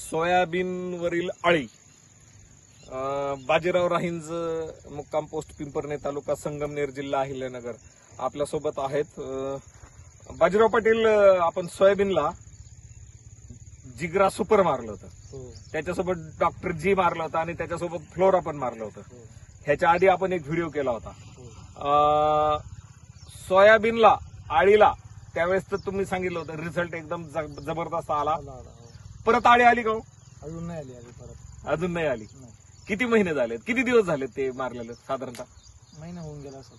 सोयाबीनवरील अळी. बाजीराव राहींज मुक्काम पोस्ट पिंपरणे तालुका संगमनेर जिल्हा अहिल्यानगर आपल्यासोबत आहेत. बाजीराव पाटील आपण सोयाबीनला जिग्रा सुपर मारलं होतं. हो. त्याच्यासोबत डॉक्टर जी मारलं होतं आणि त्याच्यासोबत फ्लोरा पण मारलं होतं. हो. ह्याच्या आधी आपण एक व्हिडिओ केला होता. हो. सोयाबीनला आळीला त्यावेळेस तर तुम्ही सांगितलं होतं रिझल्ट एकदम जबरदस्त आला. परत आळी आली का हो? अजून नाही आली आली परत. अजून नाही आली. नाही. किती महिने झालेत? किती दिवस झालेत ते मारलेले साधारणतः? महिना होऊन गेला असं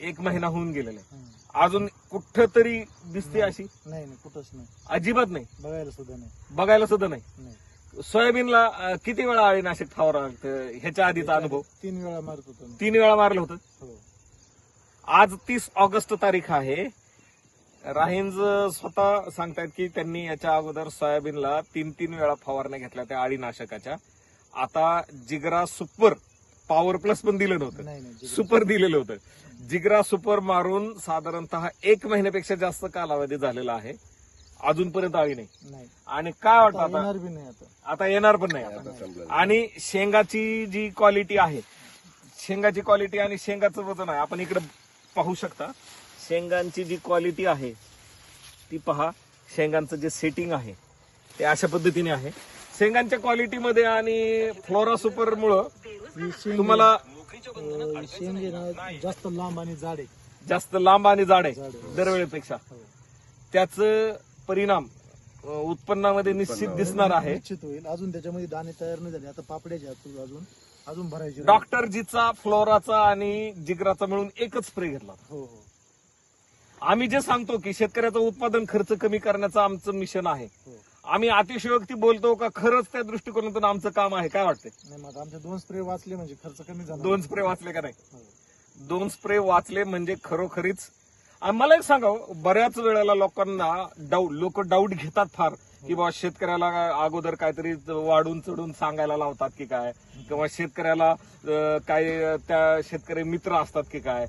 एक महिना होऊन गेलेला आहे. हम्म. अजून कुठं तरी दिसते अशी? नाही नाही कुठंच नाही. अजिबात नाही? बघायला सुद्धा नाही. बघायला सुद्धा नाही? नाही. सोयाबीनला अं, किती वेळा अळीनाशक फवारा लागतं ह्याच्या आधीचा अनुभव? तीन वेळा मारत होतो मी. तीन वेळा मारलं होतं? हो. आज तीस ऑगस्ट तारीख आहे. राहींज स्वतः सांगतायत की त्यांनी याच्या अगोदर सोयाबीनला तीन तीन वेळा फवारण्या घेतल्या त्या अळीनाशकाच्या. आता जिगरा सुपर पॉवर प्लस पण दिलं नव्हतं. सुपर दिलेलं होतं. जिगरा सुपर मारून साधारणतः एक महिन्यापेक्षा जास्त कालावधी झालेला आहे. अजूनपर्यंत आळी नाही. नाही. आणि काय वाटतं आता आता? येणार बी नाही आता. आता येणार पण नाही आणि शेंगाची जी क्वालिटी आहे शेंगाची क्वालिटी आणि शेंगाचं वजन आहे आपण इकडे पाहू शकता. शेंगांची जी क्वालिटी आहे ती पहा शेंगांचं जे सेटिंग आहे ते अशा पद्धतीने आहे. शेंगांच्या क्वालिटीमध्ये आणि फ्लोरा सुपर मुळे शेंग तुम्हाला शेंग जास्त लांब आणि जाड आहे. जास्त लांब आणि जाड आहे. दरवेळेपेक्षा. हो. त्याच परिणाम उत्पन्नामध्ये निश्चित दिसणार आहे. निश्चित होईल. अजून त्याच्यामध्ये दाणे तयार नाही झाले. आता पापड्याचे अजून. अजून भरायचे. डॉक्टर जीचा फ्लोराचा आणि जिगराचा मिळून एकच स्प्रे घेतला. हो हो. आम्ही जे सांगतो की शेतकऱ्याचं उत्पादन खर्च कमी करण्याचं आमचं मिशन आहे. हो. आम्ही अतिशयोक्ती बोलतो का खरंच त्या दृष्टिकोनातून आमचं काम आहे. काय वाटतंय? नाही आमचे दोन स्प्रे वाचले म्हणजे खर्च कमी झाला. दोन स्प्रे वाचले का नाही? हो. दोन स्प्रे वाचले म्हणजे खरोखरीच मला एक सांगा हो, बऱ्याच वेळेला लोकांना डाऊट लोक डाऊट घेतात फार की बाबा शेतकऱ्याला अगोदर काहीतरी वाढून चढून सांगायला लावतात की काय? किंवा शेतकऱ्याला काय त्या शेतकरी मित्र असतात की काय?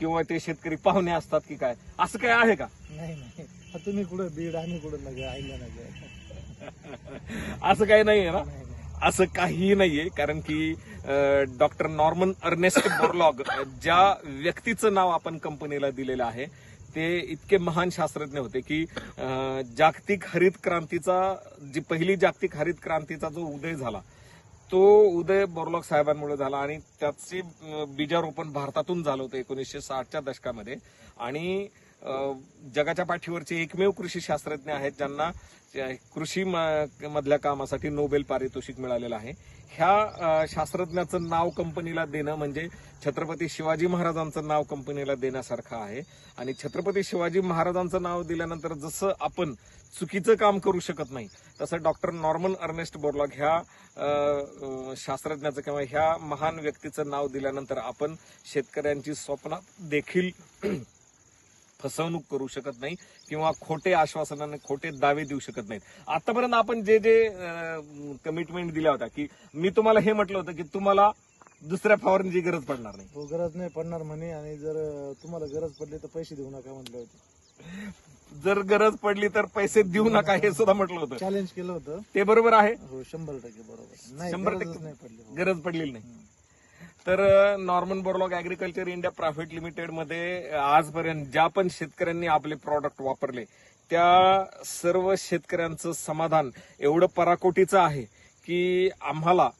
किंवा ते शेतकरी पाहुणे असतात की काय? असं काय आहे का? नाही नाही. तुम्ही कुठं बीड आणि कुठं आईला नगे असं काही नाहीये ना? असं काहीही नाहीये कारण की डॉक्टर नॉर्मन अर्नेस्ट बोरलॉग ज्या व्यक्तीचं नाव आपण कंपनीला दिलेलं आहे ते इतके महान शास्त्रज्ञ होते की जागतिक हरित क्रांतीचा जी पहिली जागतिक हरित क्रांतीचा जो उदय झाला तो उदय बोरलॉग साहेबांमुळे झाला आणि त्याचे बीजारोपण भारतातून झालं होतं एकोणीसशे साठच्या दशकामध्ये. आणि जगाच्या पाठीवरचे एकमेव कृषी शास्त्रज्ञ आहेत ज्यांना कृषी म- मधल्या कामासाठी नोबेल पारितोषिक मिळालेलं आहे. ह्या शास्त्रज्ञाचं नाव कंपनीला देणं म्हणजे छत्रपती शिवाजी महाराजांचं नाव कंपनीला देण्यासारखं आहे. आणि छत्रपती शिवाजी महाराजांचं नाव दिल्यानंतर जसं आपण चुकीचं काम करू शकत नाही तसं डॉक्टर नॉर्मन अर्नेस्ट बोर्लॉग ह्या शास्त्रज्ञाचं किंवा ह्या महान व्यक्तीचं नाव दिल्यानंतर आपण शेतकऱ्यांची स्वप्नात देखील फसवणूक करू शकत नाही किंवा खोटे आश्वासनाने खोटे दावे देऊ शकत नाहीत. आतापर्यंत आपण जे जे कमिटमेंट दिल्या होत्या की मी तुम्हाला हे म्हटलं होतं की तुम्हाला दुसऱ्या फवारणीची गरज पडणार नाही. हो गरज नाही पडणार म्हणे आणि जर तुम्हाला गरज पडली तर पैसे देऊ नका म्हटले होते. जर गरज पडली तर पैसे देऊ नका हे सुद्धा म्हटलं होतं. चॅलेंज केलं होतं. ते बरोबर आहे? हो शंभर टक्के बरोबर. नाही शंभर टक्के. नाही पडली हो. गरज पडलेली नाही. तर Norman Borlaug agriculture India private लिमिटेडमध्ये आजपर्यंत ज्या पण शेतकऱ्यांनी आपले प्रॉडक्ट वापरले त्या सर्व शेतकऱ्यांचं समाधान एवढं पराकोटीचं आहे की आम्हाला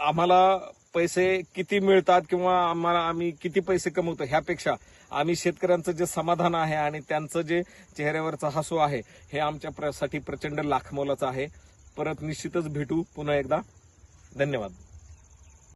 आम्हाला पैसे किती मिळतात किंवा आम्हाला आम्ही किती पैसे कमवतो ह्यापेक्षा आम्ही शेतकऱ्यांचं जे समाधान आहे आणि त्यांचं जे चेहऱ्यावरचं हसू आहे हे आमच्यासाठी प्रचंड लाखमोलाचं आहे. परत निश्चितच भेटू पुन्हा एकदा. धन्यवाद.